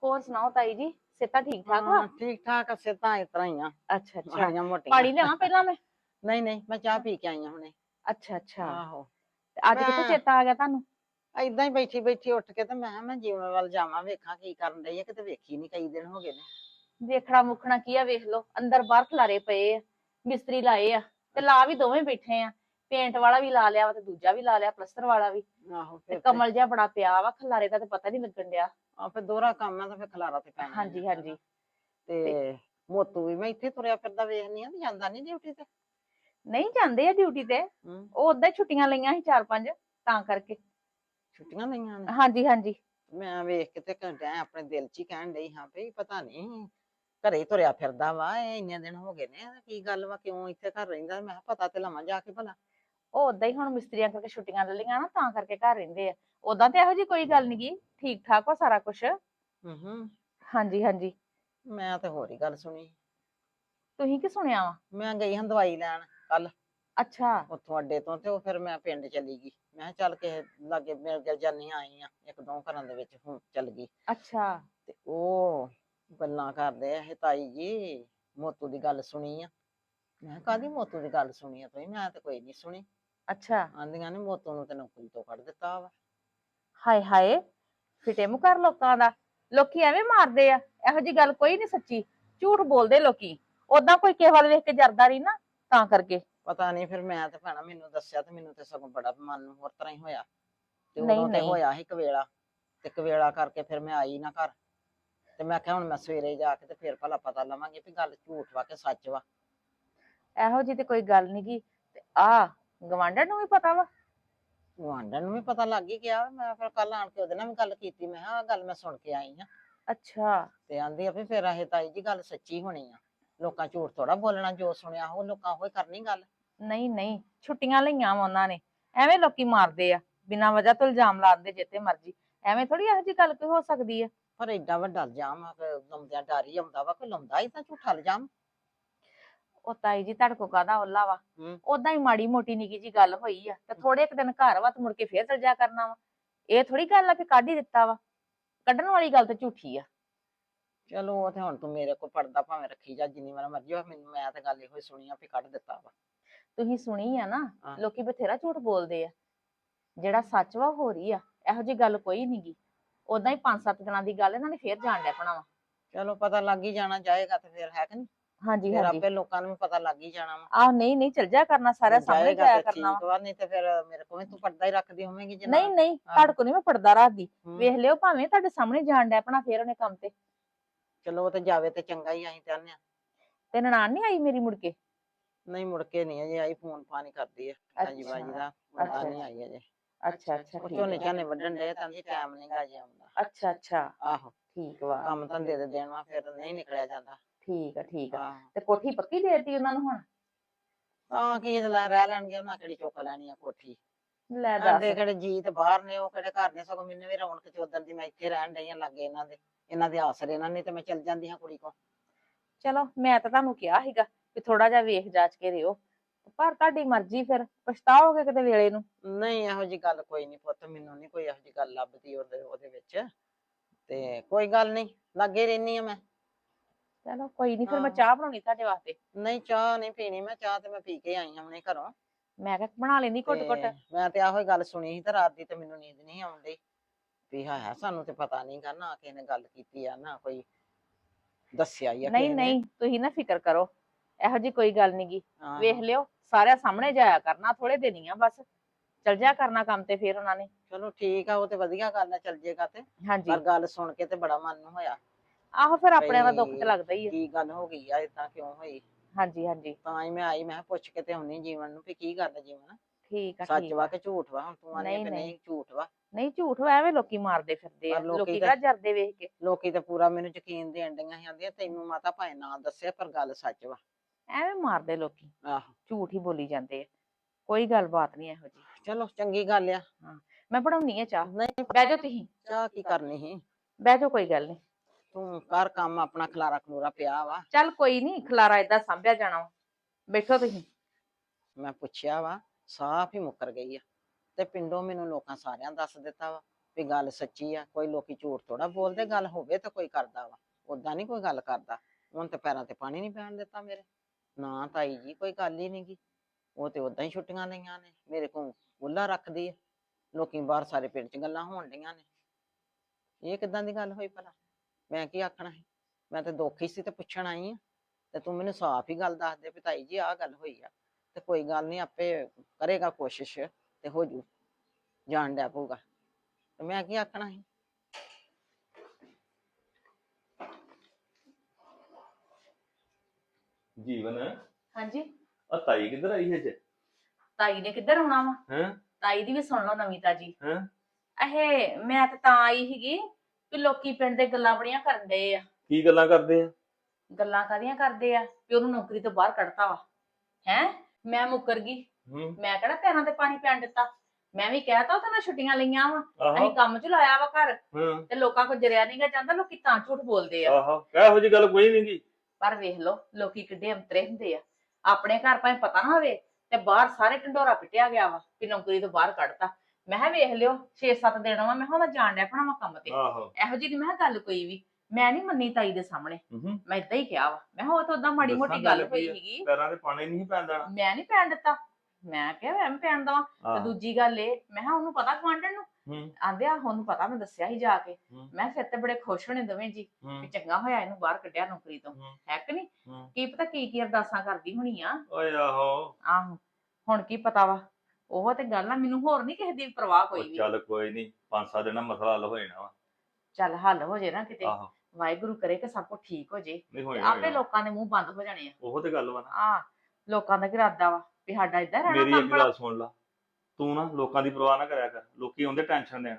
ਹੋਰ ਸੁਣਾਓ ਤਾਈ ਜੀ ਸਿਹਤਾਂ ਠੀਕ ਠਾਕ ਵਾ? ਹਾਂ, ਠੀਕ ਠਾਕ ਅਸੇ ਤਾਂ ਇਸ ਤਰ੍ਹਾਂ ਹੀ ਆ। ਅੱਛਾ ਅੱਛਾ। ਮਾੜੀਆਂ ਮੋਟੀਆਂ। ਪਾਣੀ ਲਿਆਵਾਂ ਪਹਿਲਾਂ ਮੈਂ? ਨਹੀਂ ਨਹੀਂ ਮੈਂ ਚਾਹ ਪੀ ਕੇ ਆਈ ਹਾਂ ਹੁਣੇ। ਅੱਛਾ ਅੱਛਾ। ਆਹੋ। ਤੇ ਅੱਜ ਕਿੱਥੋਂ ਮੈਂ- ਚੇਤਾ ਆ ਗਿਆ ਤੁਹਾਨੂੰ? ਏਦਾਂ ਹੀ ਬੈਠੀ ਬੈਠੀ ਉੱਠ ਕੇ ਤੇ ਮੈਂ ਕਿਹਾ ਮੈਂ ਜੀਵਨ ਵੱਲ ਜਾਵਾਂ ਵੇਖਾਂ ਕੀ ਕਰਨ ਡਈ ਆ ਕਿਤੇ ਵੇਖੀ ਨਹੀਂ ਕਈ ਦਿਨ ਹੋ ਗਏ ਨੇ। ਵੇਖਣਾ ਮੁਖਣਾ ਕੀ ਆ ਵੇਖ ਲਓ। ਅੰਦਰ ਬਾਹਰ ਖਲਾਰੇ ਪਏ ਆ ਮਿਸਤਰੀ ਲਾਏ ਆ ਤੇ ਲਾ ਵੀ ਦੋਵੇਂ ਬੈਠੇ ਆ। ਪੇਂਟ ਵਾਲਾ ਵੀ ਲਾ ਲਿਆ ਵਾ ਤੇ ਦੂਜਾ ਵੀ ਲਾ ਲਿਆ ਪਲਸਤਰ ਵਾਲਾ ਵੀ। ਆਹੋ ਤੇ ਫਿਰ ਕਮਲ ਜਿਹਾ ਬੜਾ ਪਿਆ ਵਾ ਖਲਾਰੇ ਦਾ ਤੇ ਪਤਾ ਨਹੀਂ ਲੱਗਣ ਡਿਆ। ਆ ਫਿਰ ਦੋਹਰਾ ਕੰਮ ਆ ਤਾਂ ਫਿਰ ਖਲਾਰਾ ਤੇ ਪੈਣਾ ਹੀ ਆ। ਹਾਂਜੀ ਹਾਂਜੀ। ਤੇ ਮੋਤੂ ਵੀ ਮੈਂ ਇੱਥੇ ਤੁਰਿਆ ਫਿਰਦਾ ਵੇਖਨੀ ਆ ਤੇ ਜਾਂਦਾ ਨਹੀਂ ਡਿਊਟੀ ਤੇ। ਨਹੀਂ ਜਾਂਦੇ ਆ ਡਿਊਟੀ ਤੇ। ਹੂੰ। ਉਹ ਉਦਾਂ ਹੀ ਛੁੱਟੀਆਂ ਲਈਆਂ ਸੀ ਚਾਰ ਪੰਜ ਤਾਂ ਕਰਕੇ। ਛੁੱਟੀਆਂ ਲਈਆਂ ਨੇ? ਹਾਂਜੀ ਹਾਂਜੀ। ਮੈਂ ਵੇਖ ਕੇ ਤੇ ਘੰਟਿਆਂ ਆਪਣੇ ਦਿਲ 'ਚ ਹੀ ਕਹਿਣ ਡਈ ਹਾਂ ਵੀ ਪਤਾ ਨਹੀਂ ਘਰੇ ਹੀ ਤੁਰਿਆ ਫਿਰਦਾ ਵਾ ਇਹ ਇੰਨੇ ਦਿਨ ਹੋ ਗਏ ਨੇ ਕੀ ਗੱਲ ਵਾ ਕਿਉਂ ਇੱਥੇ ਘਰ ਰਹਿੰਦਾ? ਮੈਂ ਕਿਹਾ ਪਤਾ ਤੇ ਲਵਾਂ ਜਾ ਕੇ ਭਲਾ। ਉਹ ਉਦਾਂ ਹੀ ਹੁਣ ਮਿਸਤਰੀਆਂ ਕਰਕੇ ਛੁੱਟੀਆਂ ਲੈ ਲਈਆਂ ਨਾ ਤਾਂ ਕਰਕੇ ਘਰ ਰਹਿੰਦੇ ਆ। ਉਦਾਂ ਤੇ ਇਹੋ ਜੀ ਕੋਈ ਗੱਲ ਨੀ ਗੀ ਠੀਕ ਠਾਕ ਵਾ ਸਾਰਾ ਕੁਝ ਹੂੰ ਹੂੰ ਹਾਂਜੀ ਹਾਂਜੀ। ਮੈਂ ਤੇ ਹੋਰ ਹੀ ਗੱਲ ਸੁਣੀ। ਤੁਸੀਂ ਕੀ ਸੁਣਿਆ ਵਾ? ਮੈਂ ਗਈ ਹਾਂ ਦਵਾਈ ਲੈਣ। ਕੱਲ ਅੱਛਾ। ਉੱਥੋਂ ਅੱਡੇ ਤੋਂ ਤੇ ਉਹ ਫਿਰ ਮੈਂ ਪਿੰਡ ਚਲੀ ਗਈ। ਮੈਂ ਕਿਹਾ ਚੱਲ ਕੇ ਲਾਗੇ ਮਿਲ ਗਿਲ ਜਾਨੀ ਆਈ ਆ ਇੱਕ ਦੋ ਘਰਾਂ ਦੇ ਵਿੱਚ ਹੁਣ ਚੱਲ ਗਈ। ਅੱਛਾ। ਤੇ ਉਹ ਗੱਲਾਂ ਕਰਦੇ ਆ ਇਹ ਤਾਈ ਜੀ ਮੋਤੂ ਦੀ ਗੱਲ ਸੁਣੀ ਆ। ਮੈਂ ਕਿਹਾ ਕਾਦੀ ਮੋਤੂ ਦੀ ਗੱਲ ਸੁਣੀ ਆ ਤੁਸੀਂ? ਮੈਂ ਤੇ ਕੋਈ ਨਹੀਂ ਸੁਣੀ। ਅੱਛਾ। ਆਂਦੀਆਂ ਨੇ ਮੋਤੂ ਨੂੰ ਤੇ ਨੌਕਰੀ ਤੋਂ ਕੱਢ ਦਿੱਤਾ ਵਾ। ਹਾਏ ਹਾਏ ਫਿਟੇ ਮੂੰਹ ਕਰ ਲੋਕਾਂ ਦਾ। ਲੋਕੀ ਐਵੇਂ ਮਾਰਦੇ ਆ। ਇਹੋ ਜੀ ਗੱਲ ਕੋਈ ਨਹੀਂ ਸੱਚੀ। ਝੂਠ ਬੋਲਦੇ ਲੋਕੀ। ਉਦਾਂ ਕੋਈ ਕਿਸੇ ਵੱਲ ਵੇਖ ਕੇ ਜਰਦਾ ਨਹੀਂ ਨਾ। ਤਾਂ ਕਰਕੇ। ਪਤਾ ਨਹੀਂ ਫਿਰ ਮੈਂ ਤੇ ਭੈਣਾ ਮੈਨੂੰ ਦੱਸਿਆ ਤੇ ਮੈਨੂੰ ਤੇ ਸਗੋਂ ਬੜਾ ਮਨ ਨੂੰ ਹੋਰ ਤਰ੍ਹਾਂ ਹੀ ਹੋਇਆ। ਤੇ ਨਹੀਂ, ਉਦੋਂ ਤੇ ਨਹੀਂ। ਹੋਇਆ ਸੀ ਕਵੇਲਾ। ਤੇ ਕਵੇਲਾ ਕਰਕੇ ਫਿਰ ਮੈਂ ਆਈ ਨਾ ਘਰ। ਤੇ ਮੈਂ ਕਿਹਾ ਹੁਣ ਮੈਂ ਸਵੇਰੇ ਜਾ ਕੇ ਤੇ ਫਿਰ ਭਲਾ ਪਤਾ ਲਵਾਂਗੇ ਵੀ ਗੱਲ ਝੂਠ ਵਾ ਕਿ ਸੱਚ ਵਾ। ਇਹੋ ਜੀ ਤੇ ਕੋਈ ਗੱਲ ਨੀ ਗੀ ਤੇ ਆ ਗਵਾਂਢਣ ਨੂੰ ਵੀ ਪਤਾ ਵਾ? ਗੁਆਂਢਣ ਨੂੰ ਵੀ ਪਤਾ ਲੱਗ ਹੀ ਗਿਆ। ਮੈਂ ਫਿਰ ਕੱਲ ਆਣ ਕੇ ਉਹਦੇ ਨਾਲ ਵੀ ਗੱਲ ਕੀਤੀ। ਮੈਂ ਕਿਹਾ ਆਹ ਗੱਲ ਮੈਂ ਸੁਣ ਕੇ ਆਈ ਆ ਅੱਛਾ। ਤੇ ਆਂਦੀ ਆ ਵੀ ਫਿਰ ਇਹ ਤਾਈ ਜੀ ਗੱਲ ਸੱਚੀ ਹੋਣੀ ਆ। ਲੋਕਾਂ ਝੂਠ ਥੋੜਾ ਬੋਲਣਾ ਜੋ ਸੁਣਿਆ ਉਹ ਲੋਕਾਂ ਉਹ ਕਰਨੀ ਗੱਲ। ਨਹੀਂ ਨਹੀਂ ਛੁੱਟੀਆਂ ਲਈਆਂ ਵਾ ਉਹਨਾਂ ਨੇ। ਐਵੇਂ ਲੋਕੀ ਮਾਰਦੇ ਆ ਬਿਨਾਂ ਵਜ੍ਹਾ ਤੋਂ ਇਲਜ਼ਾਮ ਲਾਉਂਦੇ ਜਿੱਤੇ ਮਰਜ਼ੀ। ਐਵੇਂ ਥੋੜੀ ਇਹੋ ਜੀ ਗੱਲ ਕੋਈ ਹੋ ਸਕਦੀ ਆ। ਪਰ ਐਡਾ ਵੱਡਾ ਇਲਜ਼ਾਮ ਆ ਕਿ ਲਾਉਂਦਿਆਂ ਡਰ ਹੀ ਆਉਂਦਾ ਵਾ ਕੋਈ ਲਾਉਂਦਾ ਹੀ ਤਾਂ ਝੂਠਾ ਇਲਜ਼ਾਮ। ਉਹ ਤਾਈ ਜੀ ਤੁਹਾਡੇ ਕੋ ਕਾਹਦਾ ਓਲਾ ਵਾ? ਹੂੰ। ਉਦਾਂ ਹੀ ਮਾੜੀ ਮੋਟੀ ਨਿੱਕੀ ਜੀ ਗੱਲ ਹੋਈ ਆ ਤੇ ਥੋੜੇ ਇੱਕ ਦਿਨ ਘਰ ਵਾ ਤੇ ਮੁੜ ਕੇ ਫੇਰ ਚਲ ਜਾ ਕਰਨਾ ਵਾ। ਇਹ ਥੋੜੀ ਗੱਲ ਆ ਵੀ ਕੱਢ ਹੀ ਦਿੱਤਾ ਵਾ। ਕੱਢਣ ਵਾਲੀ ਗੱਲ ਤੇ ਝੂਠੀ ਆ। ਚਲੋ ਉਹ ਤੇ ਹੁਣ ਤੂੰ ਮੇਰੇ ਕੋਲ ਪੜਦਾ ਭਾਵੇਂ ਰੱਖੀ ਜਾ ਜਿੰਨੀ ਵਾਰ ਮਰਜ਼ੀ ਹੋ ਮੈਨੂੰ ਮੈਂ ਤਾਂ ਗੱਲ ਇਹੋ ਹੀ ਸੁਣੀ ਆ ਵੀ ਕੱਢ ਦਿੱਤਾ ਵਾ। ਤੁਸੀਂ ਸੁਣੀ ਆ ਨਾ ਹਾਂ। ਲੋਕੀ ਬਥੇਰਾ ਝੂਠ ਬੋਲਦੇ ਆ। ਜਿਹੜਾ ਸੱਚ ਵਾ ਹੋ ਰਹੀ ਆ ਇਹੋ ਜੀ ਗੱਲ ਕੋਈ ਨੀ ਗੀ। ਉਦਾਂ ਹੀ ਪੰਜ ਸੱਤ ਦਿਨਾਂ ਦੀ ਗੱਲ ਇਹਨਾਂ ਨੇ ਫੇਰ ਜਾਣ ਡੈ ਪਣਾ ਵਾ ਚਲੋ ਪਤਾ ਲੱਗ ਹੀ ਜਾਣਾ ਜਾਏਗਾ ਤੇ ਫਿਰ ਹੈ ਕਿ ਨਹੀਂ? ਹਾਂਜੀ ਫਿਰ ਹਾਂਜੀ। ਆਪੇ ਲੋਕਾਂ ਨੂੰ ਵੀ ਪਤਾ ਲੱਗ ਹੀ ਜਾਣਾ ਵਾ। ਆਹ ਨਹੀਂ ਨਹੀਂ ਚਲ ਜਾ ਕਰਨਾ ਸਾਰਿਆਂ ਸਾਹਮਣੇ ਜਾਏਗਾ ਜਾਇਆ ਤੇ ਕਰਨਾ ਵਾ। ਠੀਕ ਵਾ ਨਹੀਂ ਤੇ ਫਿਰ ਮੇਰੇ ਕੋਲ ਵੀ ਤੂੰ ਪੜਦਾ ਹੀ ਰੱਖਦੀ ਹੋਵੇਂਗੀ ਜੇ ਨਹੀਂ। ਨਹੀਂ ਤੁਹਾਡੇ ਕੋ ਨਹੀਂ ਮੈਂ ਪੜਦਾ ਰੱਖਦੀ। ਹੂੰ। ਵੇਖ ਲਿਓ ਭਾਵੇਂ ਤੁਹਾਡੇ ਸਾਹਮਣੇ ਜਾਣ ਡੈ ਪਣਾ ਫੇਰ ਉਹਨੇ ਕੰਮ ਤੇ। ਚਲੋ ਉਹ ਤੇ ਜਾਵੇ ਤੇ ਚੰਗਾ ਹੀ ਅਸੀਂ ਚਾਹੁੰਦੇ ਆ ਤੇ ਨਨਾਣ ਨਹੀਂ ਆਈ ਮੇਰੀ ਮੁੜ ਕੇ? ਨਹੀਂ ਮੁੜ ਕੇ ਨਹੀਂ ਅਜੇ ਆਈ ਫੋਨ ਫਾਨ ਕਰਦੀ ਆ। ਹਾਂਜੀ ਬਾਜੀ ਦਾ ਅੱਛਾ। ਨਹੀਂ ਆਈ ਅਜੇ। ਅੱਛਾ ਅੱਛਾ ਉਹ ਠੀਕ ਝੋਨੇ। ਝਾਨੇ ਵੱਢਣ ਦੇ ਤਾਂ ਜੀ ਟਾਈਮ ਨਹੀਂ ਗਾ ਜੇ ਆਉਂਦਾ। ਅੱਛਾ ਅੱਛਾ। ਆਹੋ। ਠੀਕ ਵਾ। ਕੰਮ ਧੰਦੇ ਦੇ ਦੇਣ ਵਾ ਫਿਰ ਨਹੀਂ ਨਿਕਲਿਆ ਜਾਂਦਾ। ਠੀਕ ਆ ਠੀਕ ਆ। ਤੇ ਕੋਠੀ ਪੱਕੀ ਦੇਤੀ ਉਹਨਾਂ ਨੂੰ ਹੁਣ? ਤਾਂ ਕੀ ਲੈ ਰਹਿ ਲੈਣਗੇ ਉਹਨਾਂ ਕਿਹੜੀ ਚੁੱਕ ਲੈਣੀ ਆ ਕੋਠੀ? ਲੈ ਦੱਸ। ਕਿਹੜੇ ਜੀਤ ਬਾਹਰ ਨੇ ਉਹ ਕਿਹੜੇ ਘਰ ਨੇ ਸਗੋਂ ਮੈਨੂੰ ਵੀ ਰੌਣਕ ਚੋਦਨ ਦੀ ਮੈਂ ਇੱਥੇ ਰਹਿਣ ਡਈ ਆਂ ਲਾਗੇ ਇਹਨਾਂ ਦੇ ਇਹਨਾਂ ਦੇ ਆਸਰੇ ਇਹਨਾਂ ਨੇ ਤੇ ਮੈਂ ਚੱਲ ਜਾਂਦੀ ਹਾਂ ਕੁੜੀ ਕੋ ਚਲੋ ਮੈਂ ਤਾਂ ਤੁਹਾਨੂੰ ਕਿਹਾ ਸੀਗਾ ਕਿ ਥੋੜਾ ਜਿਹਾ ਵੇਖ ਜਾਚ ਕੇ ਰਿਓ। ਪਰ ਤੁਹਾਡੀ ਮਰਜ਼ੀ ਫਿਰ ਪਛਤਾਓਗੇ ਕਿਤੇ ਵੇਲੇ ਨੂੰ? ਨਹੀਂ ਇਹੋ ਜੀ ਗੱਲ ਕੋਈ ਨਹੀਂ ਪੁੱਤ ਮੈਨੂੰ ਨਹੀਂ ਕੋਈ ਇਹੋ ਜੀ ਗੱਲ ਲੱਭਦੀ ਉਹਦੇ ਉਹਦੇ ਵਿੱਚ। ਤੇ ਕੋਈ ਗੱਲ ਨਹੀਂ ਲੱਗੇ ਰਹਿਨੀ ਆ ਮੈਂ। ਚਲੋ ਕੋਈ ਨਹੀਂ ਫਿਰ ਮੈਂ। ਚਾਹ ਬਣਾਉਣੀ ਤੁਹਾਡੇ ਵਾਸਤੇ। ਨਹੀਂ ਚਾਹ ਨਹੀਂ ਪੀਣੀ ਮੈਂ ਚਾਹ ਤੇ ਮੈਂ ਪੀ ਕੇ ਆਈ ਹਾਂ ਹੁਣੇ ਘਰੋਂ। ਮੈਂ ਕਿਹਾ ਬਣਾ ਲੈਣੀ ਘੁੱਟ ਘੁੱਟ। ਤੇ ਮੈਂ ਤੇ ਆਹੋ ਹੀ ਗੱਲ ਸੁਣੀ ਸੀ ਤੇ ਰਾਤ ਦੀ ਤੇ ਮੈਨੂੰ ਨੀਂਦ ਨਹੀਂ ਆਉਂਦੀ ਵੀ ਹਾਂ ਹੈ ਸਾਨੂੰ ਤੇ ਪਤਾ ਨਹੀਂ ਗਾ ਨਾ ਕਿਸੇ ਨੇ ਗੱਲ ਕੀਤੀ ਆ ਨਾ ਕੋਈ ਦੱਸਿਆ ਹੀ ਆ ਨਹੀਂ ਕਿਸੇ ਨੇ। ਨਹੀਂ ਤੁਸੀਂ ਨਾ ਫਿਕਰ ਕਰੋ ਇਹੋ ਜੀ ਕੋਈ ਗੱਲ ਨੀ ਗੀ। ਵੇਖ ਲਿਓ ਸਾਰਿਆਂ ਸਾਹਮਣੇ ਜਾਇਆ ਕਰਨਾ ਥੋੜੇ ਦਿਨ ਹੀ ਆ ਬਸ। ਚਲ ਜਾ ਕਰਨਾ ਕੰਮ ਤੇ ਫਿਰ ਉਹਨਾਂ ਨੇ। ਚਲੋ ਠੀਕ ਆ ਉਹ ਤੇ ਵਧੀਆ ਗੱਲ ਆ ਚੱਲ ਜੇਗਾ ਤੇ। ਹਾਂਜੀ। ਪਰ ਗੱਲ ਸੁਣ ਕੇ ਤੇ ਬੜਾ ਮਨ ਨੂੰ ਹੋਇਆ। ਆਹੋ ਫਿਰ ਆਪਣੇ ਦਾ ਦੁੱਖ ਤੇ ਲੱਗਦਾ ਹੀ ਆ। ਕੀ ਗੱਲ ਹੋ ਗਈ ਆ ਇਦਾਂ ਕਿਉਂ ਹੋਈ? ਹਾਂਜੀ ਹਾਂਜੀ। ਤਾਂ ਹੀ ਮੈਂ ਆਈ ਮੈਂ ਕਿਹਾ ਪੁੱਛ ਕੇ ਤੇ ਆਉਣੀ ਜੀਵਨ ਨੂੰ ਵੀ ਕੀ ਗੱਲ ਜੀਵਨ? ਠੀਕ ਆ ਸੱਚ ਠੀਕ ਵਾ ਆ। ਕਿ ਝੂਠ ਵਾ? ਹੁਣ ਤੂੰ ਆਨੀ ਨਹੀਂ, ਕਿ ਨਹੀਂ। ਨਹੀਂ ਝੂਠ ਵਾ। ਨਹੀਂ ਝੂਠ ਵਾ, ਐਵੇਂ ਲੋਕੀ ਮਾਰਦੇ ਫਿਰਦੇ ਆ। ਪਰ ਲੋਕੀ ਲੋਕੀ ਤਾਂ- ਕਿਹੜਾ ਜਰਦੇ ਵੇਖ ਕੇ। ਲੋਕੀ ਤੇ ਪੂਰਾ ਮੈਨੂੰ ਯਕੀਨ ਦੇਣ ਡੀਆਂ ਸੀ ਆਂਦੀਆਂ ਤੈਨੂੰ ਮਾਤਾ ਭਾਵੇਂ ਨਾ ਦੱਸਿਆ ਪਰ ਗੱਲ ਸੱਚ ਵਾ। ਐਵੇਂ ਮਾਰਦੇ ਲੋਕੀ। ਆਹੋ। ਝੂਠ ਹੀ ਬੋਲੀ ਜਾਂਦੇ ਆ। ਕੋਈ ਗੱਲਬਾਤ ਨਹੀਂ ਇਹੋ ਜੀ ਚਲੋ ਚੰਗੀ ਗੱਲ ਆ। ਮੈਂ ਬਣਾਉਣੀ ਆ ਚਾਹ। ਨਹੀਂ ਬਹਿ ਜਾਓ ਤੁਸੀਂ। ਚਾਹ ਕੀ ਕਰਨੀ ਸੀ? ਬਹਿ ਜਾਓ ਕੋਈ ਗੱਲ ਨਹੀਂ। ਤੂੰ ਕਰ ਕੰਮ ਆਪਣਾ ਖਲਾਰਾ ਖਲੂਰਾ ਪਿਆ ਵਾ। ਚੱਲ ਕੋਈ ਨਹੀਂ ਖਲਾਰਾ ਏਦਾਂ ਸੰਭਿਆ ਜਾਣਾ ਵਾ। ਬੈਠੋ ਤੁਸੀਂ। ਮੈਂ ਪੁੱਛਿਆ ਵਾ ਸਾਫ਼ ਹੀ ਮੁੱਕਰ ਗਈ ਆ। ਤੇ ਪਿੰਡੋਂ ਮੈਨੂੰ ਲੋਕਾਂ ਸਾਰਿਆਂ ਦੱਸ ਦਿੱਤਾ ਵਾ ਵੀ ਗੱਲ ਸੱਚੀ ਆ ਕੋਈ ਲੋਕੀ ਝੂਠ ਥੋੜਾ ਬੋਲਦੇ ਗੱਲ ਹੋਵੇ ਤਾਂ ਕੋਈ ਕਰਦਾ ਵਾ। ਉਦਾਂ ਨਹੀਂ ਕੋਈ ਗੱਲ ਕਰਦਾ। ਹੁਣ ਤੇ ਪੈਰਾਂ ਤੇ ਪਾਣੀ ਨਹੀਂ ਪੈਣ ਦਿੱਤਾ ਮੇਰੇ। ਨਾ ਤਾਈ ਜੀ ਕੋਈ ਗੱਲ ਹੀ ਨੀ ਗੀ। ਉਹ ਤੇ ਉਦਾਂ ਹੀ ਛੁੱਟੀਆਂ ਲਈਆਂ ਨੇ ਮੇਰੇ ਕੋਲ ਉੱਲਾ ਰੱਖਦੀ ਆ। ਲੋਕੀ ਬਾਹਰ ਸਾਰੇ ਪਿੰਡ 'ਚ ਗੱਲਾਂ ਹੋਣ ਡੀਆਂ ਨੇ। ਇਹ ਕਿਦਾਂ ਦੀ ਗੱਲ ਹੋਈ ਭਲਾ? ਮੈਂ ਕੀ ਆਖਣਾ ਸੀ? ਮੈਂ ਤੇ ਦੁੱਖ ਹੀ ਸੀ ਤੇ ਪੁੱਛਣ ਆਈ ਆ। ਤੇ ਤੂੰ ਮੈਨੂੰ ਸਾਫ਼ ਹੀ ਗੱਲ ਦੱਸ ਦੇ ਵੀ ਤਾਈ ਜੀ ਆਹ ਗੱਲ ਹੋਈ ਆ। ਤੇ ਕੋਈ ਗੱਲ ਨਹੀਂ ਆਪੇ ਕਰੇਗਾ ਕੋਸ਼ਿਸ਼ ਤੇ ਹੋ ਜੂ ਜਾਣ ਡਿਆ ਪਊਗਾ। ਤੇ ਮੈਂ ਕੀ ਆਖਣਾ ਸੀ? ਜੀਵਨ ਹਾਂਜੀ। ਆ ਤਾਈ ਕਿੱਧਰ ਆਈ ਹੈ ਜੇ ਤਾਈ ਨੇ ਕਿੱਧਰ ਆਉਣਾ ਵਾ? ਹੈਂ? ਤਾਈ ਦੀ ਵੀ ਸੁਣ ਲਓ ਨਵੀਤਾ ਜੀ ਹੈਂ? ਇਹ ਮੈਂ ਤਾਂ ਤਾਂ ਆਈ ਸੀਗੀ ਵੀ ਲੋਕੀ ਪਿੰਡ ਦੇ ਗੱਲਾਂ ਬੜੀਆਂ ਕਰਨ ਡਏ ਆ। ਕੀ ਗੱਲਾਂ ਕਰਦੇ ਆ? ਗੱਲਾਂ ਕਾਦੀਆਂ ਕਰਦੇ ਆ? ਵੀ ਉਹਨੂੰ ਨੌਕਰੀ ਤੋਂ ਬਾਹਰ ਕੱਢਤਾ ਵਾ। ਹੈ? ਮੈਂ ਮੁੱਕਰ ਗਈ। ਹੂੰ। ਮੈਂ ਕਿਹੜਾ ਪੈਰਾਂ ਤੇ ਪਾਣੀ ਪੈਣ ਦਿੱਤਾ? ਮੈਂ ਵੀ ਕਹਿਤਾ ਉਹ ਤਾਂ ਮੈਂ ਛੁੱਟੀਆਂ ਲਈਆਂ ਵਾ। ਅਸੀਂ ਆਹੋ ਕੰਮ ਚ ਲਾਇਆ ਵਾ ਘਰ। ਹਾਂ। ਤੇ ਲੋਕਾਂ ਕੋ ਜਰਿਆ ਨਹੀਂਗਾ ਜਾਂਦਾ ਲੋਕੀ ਤਾਂ ਝੂਠ ਬੋਲਦੇ ਆ। ਆਹੋ। ਇਹੋ ਜੀ ਗੱਲ ਕੋਈ ਨਹੀਂ ਗੀ। ਪਰ ਵੇਖ ਲਓ ਲੋਕੀ ਕਿੱਡੇ ਅੰਤਰੇ ਹੁੰਦੇ ਆ। ਆਪਣੇ ਘਰ ਭਾਵੇਂ ਪਤਾ ਨਾ ਹੋਵੇ ਤੇ ਬਾਹਰ ਸਾਰੇ ਢੰਡੋਰਾ ਪਿੱਟਿਆ ਗਿਆ ਵਾ ਵੀ ਨੌਕਰੀ ਤੋਂ ਬਾਹਰ ਕੱਢਤਾ। ਮੈਂ ਕਿਹਾ ਵੇਖ ਲਿਓ 6-7 ਦਿਨ ਵਾ ਮੈਂ ਕਿਹਾ ਮੈਂ ਜਾਣ ਡਿਆ ਪਣਾ ਕੰਮ ਤੇ। ਆਹੋ। ਇਹੋ ਜਿਹੀ ਨੀ ਮੈਂ ਕਿਹਾ ਗੱਲ ਕੋਈ ਵੀ। ਮੈਂ ਨਹੀਂ ਮੰਨੀ ਤਾਈ ਦੇ ਸਾਹਮਣੇ। ਹੂੰ ਮੈਂ ਇਦਾਂ ਹੀ ਕਿਹਾ ਵਾ। ਮੈਂ ਕਿਹਾ ਉਹ ਤਾਂ ਉਦਾਂ ਮਾੜੀ ਦੱਸਾਂ ਮੋਟੀ ਗੱਲ ਗੱਲ ਕੀ ਹੋਈ ਆ? ਸੀਗੀ। ਪੈਰਾਂ ਤੇ ਪਾਣੀ ਨਹੀਂ ਪੈਣ ਦੇਣਾ। ਮੈਂ ਨਹੀਂ ਪੈਣ ਦਿੱਤਾ। ਮੈਂ ਕਿਹਾ ਮੈਂ ਪੈਣ ਦਵਾਂ। ਤੇ ਦੂਜੀ ਗੱਲ ਇਹ ਮੈਂ ਕਿਹਾ ਉਹਨੂੰ ਪਤਾ ਗਵਾਂਢਣ ਨੂੰ? ਹੂੰ। ਆਂਦੇ ਆ ਉਹਨੂੰ ਪਤਾ ਮੈਂ ਦੱਸਿਆ ਸੀ ਜਾ ਕੇ। ਹੂੰ। ਮੈਂ ਕਿਹਾ ਫਿਰ ਤੇ ਬੜੇ ਖੁਸ਼ ਹੋਣੇ ਦੋਵੇਂ ਜੀ ਹੂੰ। ਵੀ ਚੰਗਾ ਹੋਇਆ ਇਹਨੂੰ ਬਾਹਰ ਕੱਢਿਆ ਨੌਕਰੀ ਤੋਂ। ਹੂੰ। ਹੈ ਕਿ ਨਹੀਂ? ਹੂੰ। ਕੀ ਪਤਾ ਕੀ ਕੀ ਅਰਦਾਸਾਂ ਕਰਦੀ ਹੋਣੀ ਆ। ਓਏ ਆਹੋ। ਆਹੋ। ਹੁਣ ਕੀ ਪਤਾ ਵਾ? ਉਹ ਤੇ ਗੱਲ ਆ ਮੈਨੂੰ ਹੋਰ ਨਹੀਂ ਕਿਸੇ ਦੀ ਪਰਵਾਹ ਕੋਈ ਉਹ ਵੀ। ਚੱਲ ਕੋਈ ਨਹੀਂ ਪੰਜ ਸੱਤ ਦਿਨਾਂ ਮਸਲਾ ਹੱਲ ਹੋ ਜਾਣਾ ਵਾ। ਚੱਲ ਹੱਲ ਹੋ ਜੇ ਨਾ ਕਿਤੇ। ਆਹੋ। ਵਾਹਿਗੁਰੂ ਕਰੇ ਕਿ ਸਭ ਕੁਝ ਠੀਕ ਹੋ ਜੇ। ਨਹੀਂ ਹੋ ਤੇ ਜਾਣਾ ਆਪੇ ਲੋਕਾਂ ਦੇ ਮੂੰਹ ਬੰਦ ਹੋ ਜਾਣੇ ਆ। ਉਹ ਤੇ ਗੱਲ ਵਾ ਨਾ। ਆ ਲੋਕਾਂ ਦਾ ਇਰਾਦਾ ਵਾ ਵੀ ਸਾਡਾ ਇਦਾਂ ਰਹਿਣਾ ਮੇਰੀ ਕੰਮ ਇੱਕ ਗੱਲ ਸੁਣ ਲਾ। ਤੂੰ ਨਾ ਲੋਕਾਂ ਦੀ ਪਰਵਾਹ ਨਾ ਕਰਿਆ ਕਰ। ਲੋਕੀ ਆਉਂਦੇ ਟੈਨਸ਼ਨ ਦੇਣ।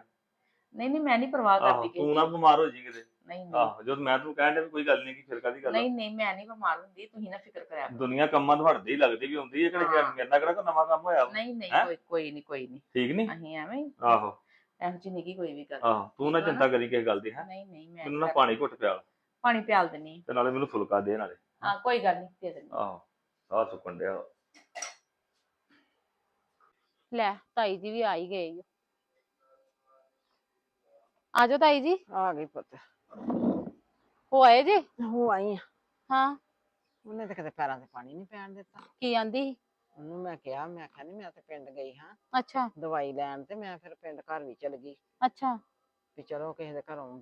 ਨਹੀਂ ਨਹੀਂ ਮੈਂ ਨਹੀਂ ਪਰਵਾਹ ਆਹੋ ਕਰਦੀ ਕਿਸੇ ਤੂੰ ਦੀ। ਨਾ ਬਿਮਾਰ ਹੋ ਜੀ ਕਿਤੇ ਨਹੀਂ ਨਹੀਂ ਆਹੋ ਜਦ ਮੈਂ ਤੈਨੂੰ ਕਹਿਣ ਡਿਆ ਵੀ ਕੋਈ ਗੱਲ ਨਹੀਂ ਕਿ ਫਿਰ ਕਾਦੀ ਗੱਲ ਆ? ਨਹੀਂ ਨਹੀਂ ਮੈਂ ਨਹੀਂ ਬਿਮਾਰ ਹੁੰਦੀ ਤੁਸੀਂ ਨਾ ਫਿਕਰ ਕਰਿਆ ਕਰੋ। ਦੁਨੀਆ ਕੰਮਾਂ ਤੋਂ ਹਟਦੀ ਲੱਗਦੀ ਵੀ ਹੁੰਦੀ ਹੈ ਕਿਹੜੇ ਹਾਂ। ਮੇਰੇ ਨਾਲ ਕਿਹੜਾ ਕੋਈ ਨਵਾਂ ਕੰਮ ਹੋਇਆ ਵਾ? ਨਹੀਂ ਨਹੀਂ ਹੈਂ? ਕੋਈ ਕੋਈ ਨਹੀਂ ਕੋਈ ਨਹੀਂ ਠੀਕ ਨਹੀਂ ਅਸੀਂ ਐਵੇਂ ਹੀ ਆਹੋ ਇਹੋ ਜਿਹੀ ਨਹੀਂ ਕੋਈ ਵੀ ਗੱਲ ਆਹੋ ਤੂੰ ਨਾ ਚਿੰਤਾ ਕਰੀ ਕਿਸੇ ਗੱਲ ਦੀ ਹੈ ਨਹੀਂ ਨਹੀਂ ਮੈਂ ਮੈਨੂੰ ਨਾ ਪਾਣੀ ਘੁੱਟ ਪਿਆ ਪਾਣੀ ਪਿਆਲ ਦਿੰਨੀ ਤੇ ਨਾਲੇ ਮੈਨੂੰ ਫੁਲਕਾ ਦੇ ਨਾਲੇ ਹਾਂ ਕੋਈ ਗੱਲ ਨਹੀਂ ਦੇ ਦਿੰਨੀ ਆਹੋ ਸਾਹ ਸੁੱਕਣ ਡਿਆ। ਲੈ ਤਾਈ ਜੀ ਵੀ ਆ ਹੀ ਗਏ ਈ ਓ। ਆ ਜਾਓ ਤਾਈ ਜੀ। ਆ ਗਈ ਪੁੱਤ। ਹੋ ਆਏ ਜੀ? ਹੋ ਆਈ ਆ। ਹਾਂ। ਉਹਨੇ ਤਾਂ ਕਦੇ ਪੈਰਾਂ ਤੇ ਪਾਣੀ ਨਹੀਂ ਪੈਣ ਦਿੱਤਾ। ਕੀ ਆਂਦੀ? ਉਹਨੂੰ ਮੈਂ ਕਿਹਾ ਮੈਂ ਕਿਹਾ ਨਹੀਂ ਮੈਂ ਤੇ ਪਿੰਡ ਗਈ ਹਾਂ। ਅੱਛਾ। ਦਵਾਈ ਲੈਣ ਤੇ ਮੈਂ ਫਿਰ ਪਿੰਡ ਘਰ ਵੀ ਚਲ ਗਈ। ਅੱਛਾ। ਵੀ ਚਲੋ ਕਿਸੇ ਦੇ ਘਰੋਂ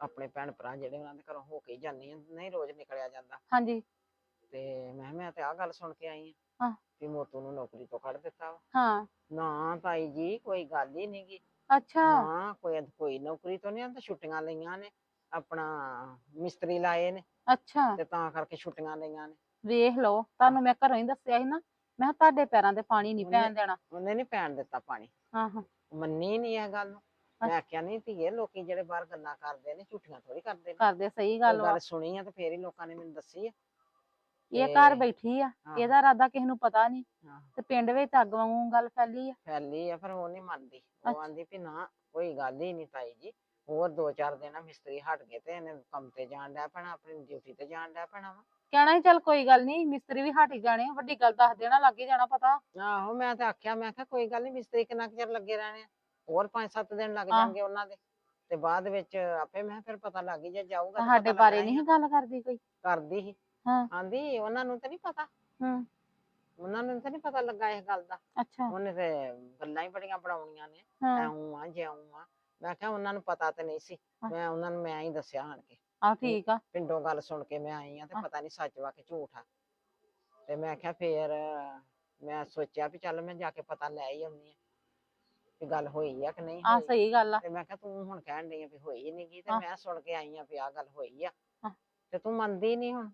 ਆਪਣੇ ਭੈਣ ਭਰਾ ਜਿਹੜੇ ਉਹਨਾਂ ਦੇ ਘਰੋਂ ਹੋ ਕੇ ਹੀ ਜਾਂਦੀ ਆ ਨਹੀਂ ਰੋਜ਼ ਨਿਕਲਿਆ ਜਾਂਦਾ। ਹਾਂਜੀ। ਤੇ ਮੈਂ ਕਿਹਾ ਮੈਂ ਤੇ ਆਹ ਗੱਲ ਸੁਣ ਕੇ ਆਈ ਹਾਂ। ਆ ਵੀ ਮੋਤੂ ਨੂੰ ਨੌਕਰੀ ਤੋਂ ਕੱਢ ਦਿੱਤਾ ਵਾ। ਹਾਂ। ਨਾ ਤਾਈ ਜੀ ਕੋਈ ਗੱਲ ਹੀ ਨੀ ਗੀ। ਅੱਛਾ। ਨਾ ਕੋਈ ਕੋਈ ਨੌਕਰੀ ਤੋਂ ਨਹੀਂ ਤਾਂ ਛੁੱਟੀਆਂ ਲਈਆਂ ਨੇ ਆਪਣਾ ਮਿਸਤਰੀ ਲਾਏ ਨੇ ਅੱਛਾ। ਤੇ ਤਾਂ ਕਰਕੇ ਛੁੱਟੀਆਂ ਲਈਆਂ ਨੇ। ਵੇਖ ਲਓ ਤੁਹਾਨੂੰ ਮੈਂ ਘਰੋਂ ਹੀ ਦੱਸਿਆ ਸੀ ਨਾ ਮੈਂ ਕਿਹਾ ਤੁਹਾਡੇ ਪੈਰਾਂ ਤੇ ਪਾਣੀ ਨਹੀਂ ਉਹਨੇ- ਪੈਣ ਦੇਣਾ। ਉਹਨੇ ਨਹੀਂ ਪੈਣ ਦਿੱਤਾ ਪਾਣੀ। ਹਾਂ ਹਾਂ। ਮੰਨੀ ਨਹੀਂ ਇਹ ਗੱਲ ਨੂੰ। ਮੈਂ ਆਖਿਆ ਨਹੀਂ ਧੀਏ ਲੋਕੀ ਜਿਹੜੇ ਬਾਹਰ ਗੱਲਾਂ ਕਰਦੇ ਨੇ ਝੂਠੀਆਂ ਥੋੜੀ ਕਰਦੇ ਨੇ। ਕਰਦੇ ਸਹੀ ਗੱਲ ਵਾ ਗੱਲ ਸੁਣੀ ਆ ਤੇ ਫੇਰ ਹੀ ਲੋਕਾਂ ਨੇ ਮੈਨੂੰ ਦੱਸੀ ਆ। ਇਹ ਤੇ- ਘਰ ਬੈਠੀ ਆ ਹਾਂ, ਇਹਦਾ ਇਰਾਦਾ ਕਿਸੇ ਨੂੰ ਪਤਾ ਨਹੀਂ ਹਾਂ, ਤੇ ਪਿੰਡ ਵਿੱਚ ਅੱਗ ਵਾਂਗੂ ਗੱਲ ਫੈਲੀ ਆ। ਫੈਲੀ ਆ ਪਰ ਉਹ ਨਹੀਂ ਮੰਨਦੀ। ਉਹ। ਆਂਦੀ ਵੀ ਨਾ ਕੋਈ ਗੱਲ ਹੀ ਨਹੀਂ ਤਾਈ ਜੀ। ਹੋਰ ਦੋ ਚਾਰ ਦਿਨ ਆ ਮਿਸਤਰੀ ਹਟ ਗਏ ਤੇ ਇਹਨੇ ਕੰਮ ਤੇ ਜਾਣ ਡਿਆ ਪੈਣਾ ਆਪਣੀ ਡਿਊਟੀ ਤੇ ਜਾਣ ਡਿਆ ਪੈਣਾ ਵਾ। ਕਹਿਣਾ ਸੀ ਚੱਲ ਕੋਈ ਗੱਲ ਨਹੀਂ ਮਿਸਤਰੀ ਵੀ ਹਟ ਹੀ ਜਾਣੇ ਆ, ਵੱਡੀ ਗੱਲ ਦੱਸ ਦੇਣਾ ਲੱਗ ਹੀ ਜਾਣਾ ਪਤਾ। ਆਹੋ ਮੈਂ ਤਾਂ ਆਖਿਆ ਮੈਂ ਕਿਹਾ ਕੋਈ ਗੱਲ ਨਹੀਂ ਮਿਸਤਰੀ ਕਿੰਨਾ ਕੁ ਚਿਰ ਲੱਗੇ ਰਹਿਣੇ ਆ? ਹੋਰ ਪੰਜ ਸੱਤ ਦਿਨ ਲੱਗ ਹਾਂ। ਜਾਣਗੇ ਉਹਨਾਂ ਦੇ। ਤੇ ਬਾਅਦ ਵਿੱਚ ਆਪੇ ਮੈਂ ਫਿਰ ਪਤਾ ਲੱਗ ਹੀ ਜੇ ਜਾਊਗਾ ਤਾਂ ਸਾਡੇ ਬਾਰੇ ਲੱਗਣਾ ਹੀ ਨਹੀਂ। ਗੱਲ ਕਰਦੀ ਕੋਈ। ਕਰਦੀ ਸੀ। ਹਾਂ। ਆਂਦੀ ਉਹਨਾਂ ਨੂੰ ਤਾਂ ਨਹੀਂ ਪਤਾ। ਹੂੰ। ਉਹਨਾਂ ਨੂੰ ਤਾਂ ਨਹੀਂ ਪਤਾ ਲੱਗਾ ਇਸ ਗੱਲ ਦਾ। ਅੱਛਾ। ਉਹਨੇ ਤੇ ਗੱਲਾਂ ਹੀ ਬੜੀਆਂ ਬਣਾਉਣੀਆਂ ਨੇ। ਹਾਂ। ਐਉਂ ਆ ਜਿਉਂ ਆ। ਮੈਂ ਕਿਹਾ ਉਹਨਾਂ ਨੂੰ ਪਤਾ ਤੇ ਨਹੀਂ ਸੀ। ਮੈਂ ਉਹਨਾਂ ਨੂੰ ਮੈਂ ਹੀ ਦੱਸਿਆ ਆਣ ਕੇ। ਆ ਠੀਕ ਆ। ਪਿੰਡੋਂ ਗੱਲ ਸੁਣ ਕੇ ਮੈਂ ਆਈ ਆ ਤੇ। ਪਤਾ ਨਹੀਂ ਸੱਚ ਵਾ ਕਿ ਝੂਠ ਆ। ਤੇ ਮੈਂ ਕਿਹਾ ਫੇਰ ਮੈਂ ਸੋਚਿਆ ਵੀ ਚੱਲ ਮੈਂ ਜਾ ਕੇ ਪਤਾ ਲੈ ਹੀ ਆਉਣੀ ਆ ਵੀ ਗੱਲ ਹੋਈ ਆ ਕਿ ਨਹੀਂ ਆ ਸਹੀ ਗੱਲ ਆ। ਤੇ ਮੈਂ ਕਿਹਾ ਤੂੰ ਹੁਣ ਕਹਿਣ ਡਈ ਆ ਵੀ ਹੋਈ ਨਹੀਂ ਗੀ ਤੇ। ਮੈਂ ਸੁਣ ਕੇ ਆਈ ਆ ਵੀ ਆ ਗੱਲ ਹੋਈ ਆ। ਤੇ ਤੂੰ ਮੰਨਦੀ ਨਹੀਂ ਹੁਣ।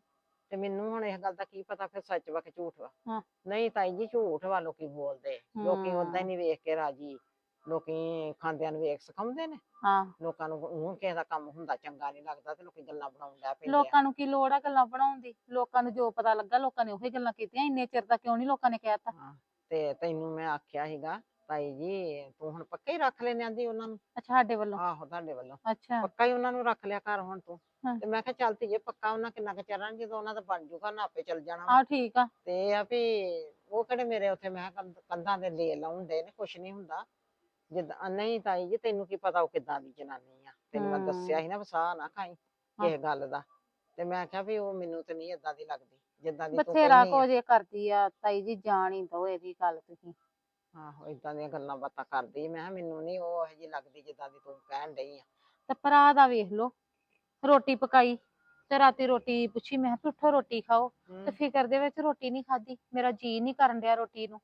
ਤੇ ਮੈਨੂੰ ਹੁਣ ਇਸ ਗੱਲ ਦਾ ਕੀ ਪਤਾ ਫਿਰ ਸੱਚ ਵਾ ਕਿ ਝੂਠ ਵਾ। ਹਾਂ। ਨਹੀਂ ਤਾਈ ਜੀ ਝੂਠ ਵਾ ਲੋਕੀ ਬੋਲਦੇ। ਲੋਕੀ ਉਦਾਂ ਹੀ ਹਮ। ਨਹੀਂ ਵੇਖ ਕੇ ਰਾਜੀ। ਲੋਕੀ ਖਾਂਦਿਆਂ ਨੂੰ ਵੇਖ ਸਿਖਾਉਂਦੇ ਨੇ। ਹਾਂ। ਲੋਕਾਂ ਨੂੰ ਉਹ ਕਿਸੇ ਦਾ ਕੰਮ ਹੁੰਦਾ ਚੰਗਾ ਨਹੀਂ ਲੱਗਦਾ ਤੇ ਲੋਕੀ ਗੱਲਾਂ ਬਣਾਉਣ ਲੱਗ ਪੈਂਦੇ ਆ। ਲੋਕਾਂ ਨੂੰ ਕੀ ਲੋੜ ਆ ਗੱਲਾਂ ਬਣਾਉਣ ਦੀ? ਲੋਕਾਂ ਨੂੰ ਜੋ ਪਤਾ ਲੱਗਾ ਲੋਕਾਂ ਨੇ ਉਹੀ ਗੱਲਾਂ ਕੀਤੀਆਂ। ਇੰਨੇ ਚਿਰ ਦਾ ਕਿਉਂ ਨਹੀਂ ਲੋਕਾਂ ਨੇ ਕਹਿਤਾ ਹਾਂ, ਤੇ ਤੈਨੂੰ ਮੈਂ ਆਖਿਆ ਸੀਗਾ ਤਾਈ ਜੀ ਤੂੰ ਹੁਣ ਪੱਕਾ ਹੀ ਰੱਖ ਲੈਣੇ ਆਂਦੀ ਉਹਨਾਂ ਨੂੰ? ਅੱਛਾ ਸਾਡੇ ਵੱਲੋਂ? ਆਹੋ ਤੁਹਾਡੇ ਵੱਲੋਂ। ਅੱਛਾ। ਪੱਕਾ ਹੀ ਉਹਨਾਂ ਨੂੰ ਰੱਖ ਲਿਆ ਕਰ ਹੁਣ ਤੂੰ। ਹਾਂ। ਤੇ ਮੈਂ ਕਿਹਾ ਚੱਲ ਧੀਏ ਪੱਕਾ ਉਹਨਾਂ ਕਿੰਨਾ ਕੁ ਚਿਰ ਜਦੋਂ ਉਹਨਾਂ ਦਾ ਬਣ ਜੂਗਾ ਨਾ ਆਪੇ ਚੱਲ ਜਾਣਾ। ਆ ਠੀਕ ਆ। ਤੇ ਇਹ ਆ ਵੀ ਉਹ ਕਿਹੜੇ ਮੇਰੇ ਉੱਥੇ ਮੈਂ ਕਿਹਾ ਕੰਧ- ਕੰਧਾਂ ਦੇ ਲੇ ਲਾਉਣ ਦੇ ਨੇ ਕੁਛ ਨਹੀਂ ਹੁੰਦਾ। ਜਿੱਦਾਂ ਨਹੀਂ ਤਾਈ ਜੀ ਤੈਨੂੰ ਕੀ ਪਤਾ ਉਹ ਕਿੱਦਾਂ ਦੀ ਜਨਾਨੀ ਆ। ਤੈਨੂੰ ਮੈਂ ਦੱਸਿਆ ਸੀ ਨਾ ਵਸਾ ਨਾ ਖਾਈ ਕਿਸੇ ਗੱਲ ਦਾ। ਤੇ ਮੈਂ ਕਿਹਾ ਵੀ ਉਹ ਮੈਨੂੰ ਤੇ ਨਹੀਂ ਏਦਾਂ ਦੀ ਲੱਗਦੀ। ਜਿੱਦਾਂ ਦੀ ਤੂੰ ਬਥੇਰਾ ਕਹਿੰਦੀ ਆ। ਕੁਝ ਇਹ ਕਰਦੀ ਆ ਤਾਈ ਜੀ ਜਾਣ ਹੀ ਦੋ ਇਹਦੀ ਗੱਲ ਤੁਸੀਂ। ਆਹੋ ਏਦਾਂ ਦੀਆਂ ਗੱਲਾਂ ਬਾਤਾਂ ਕਰਦੀ ਮੈਂ ਕਿਹਾ ਮੈਨੂੰ ਨਹੀਂ ਉਹ ਇਹੋ ਜਿਹੀ ਲੱਗਦੀ ਜਿੱਦਾਂ ਦੀ ਤੂੰ ਕਹਿਣ ਡਈ ਆ। ਤੇ ਭਰਾ ਦਾ ਵੇਖ ਲੋ ਰੋਟੀ ਪਕਾਈ ਤੇ ਰਾਤੀ ਰੋਟੀ ਪੁੱਛੀ ਮੈਂ ਕਿਹਾ ਵੀ ਉੱਠੋ ਰੋਟੀ ਖਾਓ ਤੇ ਫਿਕਰ ਦੇ ਵਿੱਚ ਰੋਟੀ ਨਹੀਂ ਖਾਦੀ ਮੇਰਾ ਜੀ ਨਹੀਂ ਕਰਨ ਡਿਆ ਰੋਟੀ ਨੂੰ।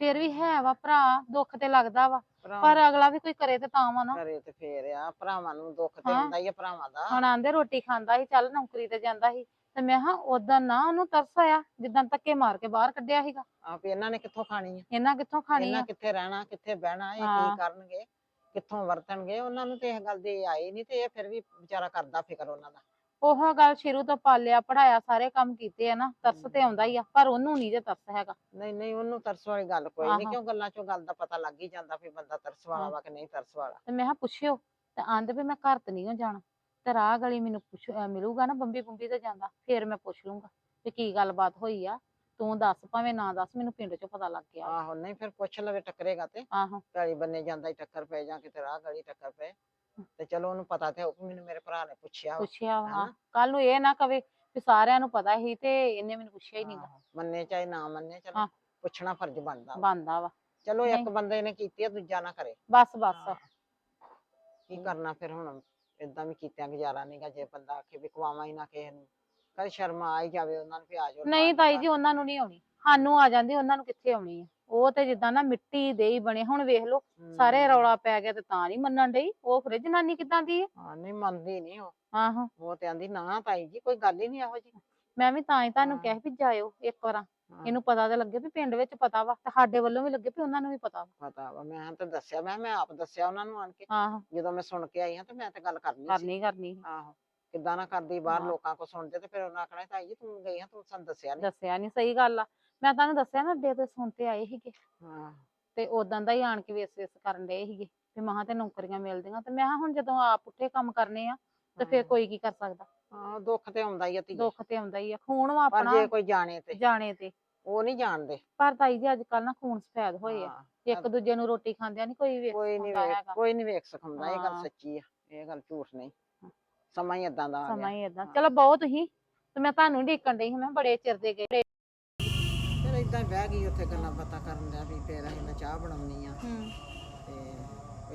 ਫਿਰ ਵੀ ਹੈ ਵਾ ਭਰਾ ਦੁੱਖ ਤੇ ਲੱਗਦਾ ਵਾ ਪਰ ਅਗਲਾ ਵੀ ਕੋਈ ਕਰੇ ਤੇ ਤਾਂ ਵਾ ਨਾ। ਘਰੇ ਤੇ ਫੇਰ ਆ ਭਰਾਵਾਂ ਨੂੰ ਦੁੱਖ ਤੇ ਹਾਂ। ਹੁੰਦਾ ਹੀ ਆ ਭਰਾਵਾਂ ਦਾ। ਹੁਣ ਆਂਦੇ ਰੋਟੀ ਖਾਂਦਾ ਸੀ ਚੱਲ ਨੌਕਰੀ ਤੇ ਜਾਂਦਾ ਸੀ। ਤੇ ਮੈਂ ਹਾਂ ਉਦੋਂ ਨਾ ਉਹਨੂੰ ਤਰਸ ਆਇਆ ਜਿੱਦਾਂ ਧੱਕੇ ਮਾਰ ਕੇ ਬਾਹਰ ਕੱਢਿਆ ਸੀਗਾ। ਆ ਵੀ ਇਹਨਾਂ ਨੇ ਕਿੱਥੋਂ ਖਾਣੀ ਆ? ਇਹਨਾਂ ਕਿੱਥੋਂ ਖਾਣੀ ਇਹਨਾਂ ਆ ਕਿੱਥੇ ਰਹਿਣਾ ਕਿੱਥੇ ਬਹਿਣਾ ਇਹ ਹਾਂ। ਕੀ ਕਰਨਗੇ ਕਿੱਥੋਂ ਵਰਤਣਗੇ ਉਹਨਾਂ ਨੂੰ ਤੇ ਇਹ ਗੱਲ ਦੀ ਆਈ ਨਹੀਂ ਤੇ ਇਹ ਫਿਰ ਵੀ ਵਿਚਾਰਾ ਕਰਦਾ ਫਿਕਰ ਉਹਨਾਂ ਦਾ। ਉਹ ਗੱਲ ਸ਼ੁਰੂ ਤੋਂ ਪਾਲਿਆ ਪੜਾਇਆ ਸਾਰੇ ਕੰਮ ਕੀਤੇ ਆ ਨਾ ਤਰਸ ਤੇ ਆਉਂਦਾ ਹੀ ਆ ਪਰ ਉਹਨੂੰ ਨਹੀਂ ਜੇ ਤਰਸ ਹੈਗਾ। ਨਹੀਂ ਨਹੀਂ ਉਹਨੂੰ ਤਰਸ ਵਾਲੀ ਗੱਲ ਕੋਈ ਨਹੀਂ ਆਹੋ। ਕਿਉਂ ਗੱਲਾਂ ਚੋਂ ਗੱਲ ਦਾ ਪਤਾ ਲੱਗ ਹੀ ਜਾਂਦਾ ਵੀ ਬੰਦਾ ਤਰਸ ਵਾਲਾ ਹਾਂ। ਵਾ ਕਿ ਨਹੀਂ ਤਰਸ ਵਾਲਾ। ਤੇ ਮੈਂ ਕਿਹਾ ਪੁੱਛਿਓ ਤੇ ਆਂਦੇ ਵੀ ਮੈਂ ਘਰ ਤੇ ਨਹੀਂ ਜਾਣਾ। ਤੇ ਰਾਹ ਗਲੀ ਮੈਨੂੰ ਪੁੱਛ ਅਹ ਮਿਲੂਗਾ ਨਾ ਬੰਬੀ ਬੰਬੀ ਤੇ ਜਾਂਦਾ ਫੇਰ ਮੈਂ ਪੁੱਛ ਲੂੰਗਾ ਵੀ ਕੀ ਗੱਲਬਾਤ ਹੋਈ ਆ ਤੂੰ ਦੱਸ ਭਾਵੇਂ ਨਾ ਦੱਸ ਮੈਨੂੰ ਪਿੰਡ ਚੋਂ ਪਤਾ ਲੱਗ ਗਿਆ। ਆਹੋ ਨਹੀਂ ਫਿਰ ਪੁੱਛ ਲਵੇ ਟੱਕਰੇਗਾ ਤੇ ਆਹੋ ਗਾੜੀ ਬੰਨੇ ਜਾਂਦਾ ਹੀ ਟੱਕਰ ਪੈ ਜਾਂ ਕਿਤੇ ਰਾਹ ਗਲੀ ਟੱਕਰ ਪਏ ਤੇ ਚਲੋ ਉਹਨੂੰ ਪਤਾ ਤੇ ਹੋਊ ਮੈਨੂੰ ਮੇਰੇ ਭਰਾ ਨੇ ਪੁੱਛਿਆ ਵਾ। ਪੁੱਛਿਆ ਵਾ ਹਨਾ? ਕੱਲ ਨੂੰ ਇਹ ਨਾ ਕਵੇ ਵੀ ਸਾਰਿਆਂ ਨੂੰ ਪਤਾ ਸੀ ਤੇ ਇਹਨੇ ਮੈਨੂੰ ਪੁੱਛਿਆ ਹੀ ਨਹੀਂਗਾ ਆਹੋ, ਮੰਨੇ ਚਾਹੇ ਨਾ ਮੰਨੇ ਚਲੋ ਹਾਂ। ਪੁੱਛਣਾ ਫਰਜ਼ ਬਣਦਾ ਵਾ। ਬੰਦਾ ਵਾ ਚਲੋ ਇੱਕ ਨਹੀਂ। ਬੰਦੇ ਨੇ ਕੀਤੀ ਆ ਦੂਜਾ ਨਾ ਕਰੇ ਬਸ ਬਸ ਹਾਂ। ਕੀ ਕਰਨਾ ਫਿਰ ਹੁਣ ਇਦਾਂ ਵੀ ਕੀਤਿਆਂ ਗੁਜ਼ਾਰਾ ਨਹੀਂਗਾ ਜੇ ਬੰਦਾ ਆਖੇ ਵੀ ਕਵਾਵਾਂ ਹੀ ਨਾ ਕਿਸੇ ਨੂੰ। ਕਦੇ ਸ਼ਰਮ ਆ ਹੀ ਜਾਵੇ ਉਹਨਾਂ ਨੂੰ ਵੀ ਆ ਜਾਓ ਨਹੀਂ ਤਾਈ ਜੀ ਉਹਨਾਂ ਨੂੰ ਨਹੀਂ ਆਉਣੀ। ਸਾਨੂੰ ਆ ਜਾਂਦੀ ਉਹਨਾਂ ਨੂੰ ਕਿੱਥੇ ਆਉਣੀ ਆ? ਉਹ ਤੇ ਜਿੱਦਾਂ ਨਾ ਮਿੱਟੀ ਦੇ ਹੀ ਬਣੇ ਹੁਣ ਵੇਖ ਲਓ ਸਾਰੇ ਰੌਲਾ ਪੈ ਗਿਆ ਤੇ ਤਾਂ ਨਹੀਂ ਮੰਨਣ ਡਈ। ਉਹ ਖਰੇ ਜਨਾਨੀ ਕਿਦਾਂ ਦੀ ਹੈ ਹਾਂ ਨਹੀਂ ਮੰਨਦੀ ਨਹੀਂ ਉਹ। ਆਹੋ। ਉਹ ਤੇ ਆਂਦੀ ਨਾ ਤਾਈ ਜੀ ਕੋਈ ਗੱਲ ਹੀ ਨਹੀਂ ਇਹੋ ਜੀ ਮੈਂ ਵੀ ਤਾਂ ਹੀ ਤੁਹਾਨੂੰ ਹਾਂ। ਕਿਹਾ ਵੀ ਜਾਇਓ ਇੱਕ ਵਾਰ। ਇਹਨੂੰ ਪਤਾ ਤੇ ਲੱਗੇ ਵੀ ਪਿੰਡ ਵਿੱਚ ਪਤਾ ਵਾ ਤੇ ਸਾਡੇ ਵੱਲੋਂ ਵੀ ਲੱਗੇ ਵੀ ਉਹਨਾਂ ਨੂੰ ਵੀ ਪਤਾ ਵਾ। ਪਤਾ ਵਾ ਮੈਂ ਤਾਂ ਦੱਸਿਆ ਮੈਂ ਮੈਂ ਆਪ ਦੱਸਿਆ ਉਹਨਾਂ ਨੂੰ ਆਣ ਕੇ। ਆਹੋ ਜਦੋਂ ਮੈਂ ਸੁਣ ਕੇ ਆਈ ਹਾਂ ਤੇ ਮੈਂ ਤੇ ਗੱਲ ਕਰਨੀ ਸੀ। ਕਰਨੀ ਕਰਨੀ। ਆਹੋ ਕਿੱਦਾਂ ਨਾ ਕਰਦੀ ਬਾਹਰ ਹਾਂ। ਲੋਕਾਂ ਕੋ ਸੁਣਦੇ ਤੇ ਫਿਰ ਉਹਨਾਂ ਆਖਣਾ ਤਾਈ ਜੀ ਤੂੰ ਗਈ ਹਾਂ ਤੂੰ ਸਾਨੂੰ ਦੱਸਿਆ ਨਹੀਂ ਦੱਸਿਆ ਨਹੀਂ ਸਹੀ ਗੱਲ ਆ। ਮੈਂ ਤੁਹਾਨੂੰ ਦੱਸਿਆ ਨਾ ਅੱਡੇ ਤੇ ਸੁਣ ਤੇ ਆਏ ਸੀਗੇ। ਹਾਂ। ਤੇ ਉਦਾਂ ਦਾ ਹੀ ਆਣ ਕੇ ਵੇਸ ਵੇਸ ਕਰਨ ਡਏ ਸੀਗੇ। ਵੀ ਮਹਾਂ ਤੇ ਨੌਕਰੀਆਂ ਮਿਲਦੀਆਂ। ਤੇ ਮੈਂ ਕਿਹਾ ਹੁਣ ਜਦੋਂ ਆਪ ਪੁੱਠੇ ਕੰਮ ਕਰਨੇ ਆ ਤੇ ਫਿਰ ਹਾਂ। ਕੋਈ ਕੀ ਕਰ ਸਕਦਾ? ਹਾਂ ਦੁੱਖ ਤੇ ਆਉਂਦਾ ਹੀ ਆ ਧੀਏ ਦੁੱਖ ਤੇ ਆਉਂਦਾ ਹੀ ਆ। ਖੂਨ ਵਾ ਪਰ ਆਪਣਾ ਜੇ ਕੋਈ ਜਾਣੇ ਤੇ। ਜਾਣੇ ਤੇ। ਉਹ ਨਹੀਂ ਜਾਣਦੇ। ਪਰ ਤਾਈ ਜੀ ਅੱਜ ਕੱਲ ਨਾ ਖੂਨ ਸਫੈਦ ਹੋਏ ਆ। ਹਾਂ, ਇੱਕ ਦੂਜੇ ਨੂੰ ਰੋਟੀ ਖਾਂਦਿਆਂ ਨਹੀਂ ਕੋਈ ਵੇਖ ਕੋਈ ਨਹੀਂ ਸਕਦਾ ਵੇਖ ਹੈਗਾ। ਕੋਈ ਨਹੀਂ ਵੇਖ ਸਕਦਾ ਇਹ ਗੱਲ ਹਾਂ। ਸੱਚੀ ਆ। ਇਹ ਗੱਲ ਝੂਠ ਨਹੀਂ। ਸਮਾਂ ਹੀ ਏਦਾਂ ਦਾ ਆ ਸਮਾਂ ਗਿਆ। ਹੀ ਏਦਾਂ। ਹਾਂ। ਚਲੋ ਬਹੁਤ ਹੀ। ਤੇ ਮੈਂ ਤੁਹਾਨੂੰ ਢੀਕਣ ਡਈ ਸੀ। ਮੈਂ ਬੜੇ ਚਿਰ ਦੇ ਗਏ। ਫਿਰ ਹੀ ਬਹਿ ਗਈ ਉੱਥੇ ਗੱਲਾਂ ਬਾਤਾਂ ਕਰਨ ਦਾ ਵੀ ਫੇਰ ਅਸੀਂ ਮੈਂ ਚਾਹ ਬਣਾਉਣੀ ਆ। ਹੂੰ।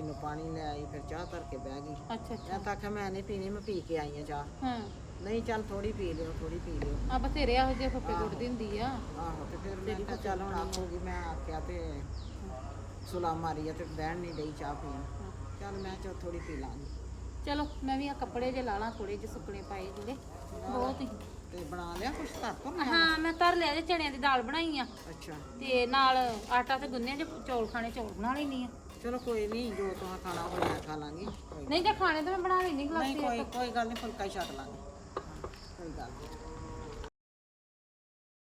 ਇਹਨੂੰ ਪਾਣੀ ਲੈ ਆਈ ਫਿਰ ਚਾਹ ਧਰ ਕੇ ਬਹਿ ਗਈ। ਅੱਛਾ ਮੈਂ ਤਾਂ ਆਖਿਆ ਮੈਂ ਨਹੀਂ ਪੀਣੀ ਮੈਂ ਪੀ ਕੇ ਆਈ ਆ ਚਾਹ। ਹਾਂ। ਨਹੀਂ ਚੱਲ ਥੋੜੀ ਪੀ ਲਿਓ ਥੋੜੀ ਪੀ ਲਿਓ। ਆ ਬਥੇਰੇ ਇਹੋ ਜਿਹੇ ਫੱਫੇ। ਕੁੱਟਦੀ ਹੁੰਦੀ ਆ। ਆਹੋ ਤੇ ਫਿਰ ਮੈਂ ਕਿਹਾ ਚੱਲ ਹੁਣ ਆਖੂਗੀ ਮੈਂ ਆਖਿਆ ਤੇ ਸੁਲਾ ਮਾਰੀ ਆ ਤੇ ਬਹਿਣ ਨਹੀਂ ਡਈ ਚਾਹ ਪੀਣ। ਚੱਲ ਮੈਂ ਚਾ ਥੋੜੀ ਪੀ ਲਾਂਗੀ। ਚਲੋ ਮੈਂ ਵੀ ਆ ਕੱਪੜੇ ਜੇ ਲਾ ਲਾਂ ਥੋੜੇ ਜਿਹੇ ਸੁੱਕਣੇ ਪਾਏ ਜਿਹੜੇ ਬਹੁਤ ਹੀ। ਤੇ ਬਣਾ ਲਿਆ ਕੁਛ ਧਰ ਤੋਂ? ਹਾਂ ਮੈਂ ਧਰ ਲਿਆ ਜੇ ਚਣਿਆਂ ਦੀ ਦਾਲ ਬਣਾਈ ਆ। ਅੱਛਾ। ਤੇ ਨਾਲ ਆਟਾ ਤੇ ਗੁੰਨੇ ਜੇ ਚੌਲ ਖਾਣੇ ਚੌਲ ਬਣਾ ਲੈਣੀ ਆ। ਚਲੋ ਕੋਈ ਨਹੀਂ ਜੋ ਤੁਸੀਂ ਖਾਣਾ ਮੈਂ ਖਾ ਲਾਂਗੀ ਕੋਈ ਨਹੀਂ ਜੇ ਖਾਣੇ ਤਾਂ ਮੈਂ ਬਣਾ ਲੈਣੀ ਨਹੀਂ ਗਲਾਸੀ ਕੋਈ ਕੋਈ ਗੱਲ ਨਹੀਂ ਫੁਲਕਾ ਹੀ ਛੱਡ ਲਾਂਗੇ।